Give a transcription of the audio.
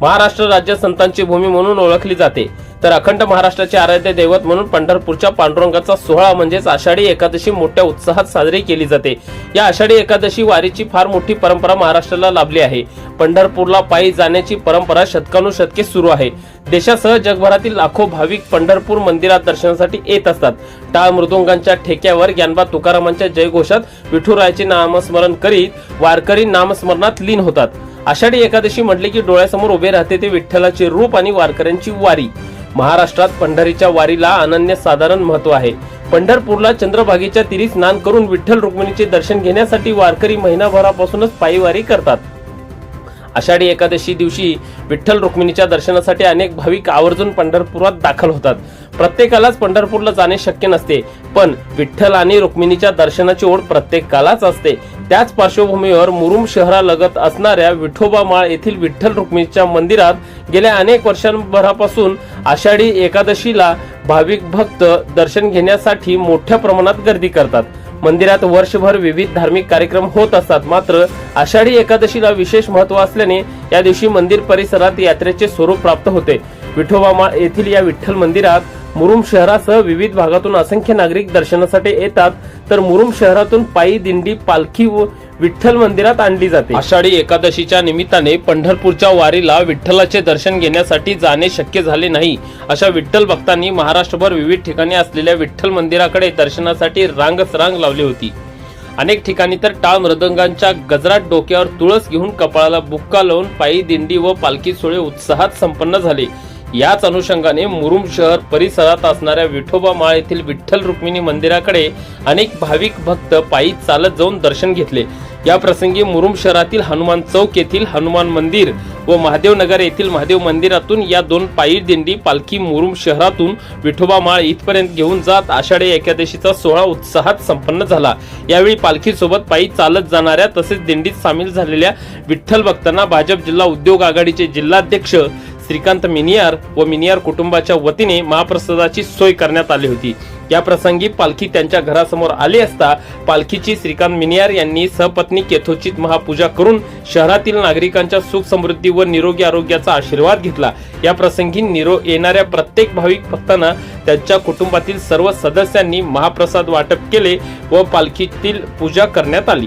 महाराष्ट्र राज्य संतांची भूमी म्हणून ओळखली जाते. तर अखंड महाराष्ट्राचे आराध्य दैवत म्हणून पंढरपूरच्या पांडुरंगाचा सोहळा म्हणजेच आषाढी एकादशी मोठ्या उत्साहात साजरी केली जाते. या आषाढी एकादशी वारीची फार मोठी परंपरा महाराष्ट्राला लाभली आहे. पंढरपूरला पायी जाण्याची परंपरा शतकानुशतके सुरू आहे. देशासह जगभरातील लाखो भाविक पंढरपूर मंदिरात दर्शनासाठी येत असतात. टाळ मृदुंगांच्या ठेक्यावर ज्ञानबा तुकारामांच्या जयघोषात विठुरायाचे नामस्मरण करीत वारकरी नामस्मरणात लीन होतात. आषाढी एकादशी म्हटले की डोळ्यासमोर उभे राहते ते विठ्ठलाचे रूप आणि वारकऱ्यांची वारी. महाराष्ट्रात पंढरीच्या वारीला अनन्य साधारण महत्त्व आहे. पंढरपूरला चंद्रभागेच्या तिरी स्नान करून विठ्ठल रुक्मिणीचे दर्शन घेण्यासाठी वारकरी महिनाभरापासूनच पायीवारी करतात. आषाढी एकादशी दिवशी विठ्ठल रुक्मिणीच्या दर्शनासाठी अनेक भाविक आवर्जून पंढरपुरात दाखल होतात. प्रत्येकालाच पंढरपूरला जाणे शक्य नसते पण विठ्ठल आणि रुक्मिणीच्या दर्शनाची ओढ प्रत्येकालाच असते. त्याच पार्श्वभूमीवर मुरुम शहरालगत असणाऱ्या विठोबा माळ येथील विठ्ठल रुक्मिणीच्या मंदिरात गेल्या अनेक वर्षांभरापासून आषाढी एकादशीला भाविक भक्त दर्शन घेण्यासाठी मोठ्या प्रमाणात गर्दी करतात. मंदिरात वर्षभर विविध धार्मिक कार्यक्रम होत असतात. मात्र आषाढी एकादशीला विशेष महत्त्व असल्याने या दिवशी मंदिर परिसरात यात्रेचे स्वरूप प्राप्त होते. विठोबामाळ येथील या विठ्ठल मंदिरात मुरुम शहरासह विविध भागातून असंख्य नागरिक दर्शनासाठी येतात. तर मुरुम शहरातून पायी दिंडी पालखी व विठ्ठल मंदिरात आणली जाते. आषाढी एकादशीच्या निमित्ताने पंढरपूरच्या वारीला विठ्ठलाचे दर्शन घेण्यासाठी जाणे शक्य झाले नाही. अशा विठ्ठल भक्तांनी महाराष्ट्रभर विविध ठिकाणी असलेल्या विठ्ठल मंदिराकडे दर्शनासाठी रांगच रांग लावली होती. अनेक ठिकाणी तर टाळ मृदंगांच्या गजरात डोक्यावर तुळस घेऊन कपाळाला बुक्का लावून पायी दिंडी व पालखी सोहळे उत्साहात संपन्न झाले. याच अनुषंगाने मुरुम शहर परिसरात असणाऱ्या विठोबा माळ येथील विठ्ठल रुक्मिणी मंदिराकडे अनेक भाविक भक्त पायी चालत जाऊन दर्शन घेतले. या प्रसंगी मुरुम शहरातील हनुमान चौक येथील हनुमान मंदिर व महादेव नगर येथील महादेव मंदिरातून या दोन पायी दिंडी पालखी मुरुम शहरातून विठोबा माळ इथपर्यंत घेऊन जात आषाढी एकादशीचा सोहळा उत्साहात संपन्न झाला. यावेळी पालखीसोबत पायी चालत जाणाऱ्या तसेच दिंडीत सामील झालेल्या विठ्ठल भक्तांना भाजप जिल्हा उद्योग आघाडीचे जिल्हाध्यक्ष श्रीकांत मिनियार व मिनियार कुटुंबाच्या वतीने महाप्रसादाची सोय करण्यात आली होती. या प्रसंगी पालखी त्यांच्या घरासमोर आली असता पालखीची श्रीकांत मिनियार यांनी सहपत्नी केथोचित महापूजा करून शहरातील नागरिकांच्या सुख समृद्धी व निरोगी आरोग्याचा आशीर्वाद घेतला. या प्रसंगी निरो येणाऱ्या प्रत्येक भाविक भक्तांना त्यांच्या कुटुंबातील सर्व सदस्यांनी महाप्रसाद वाटप केले व पालखीतील पूजा करण्यात आली.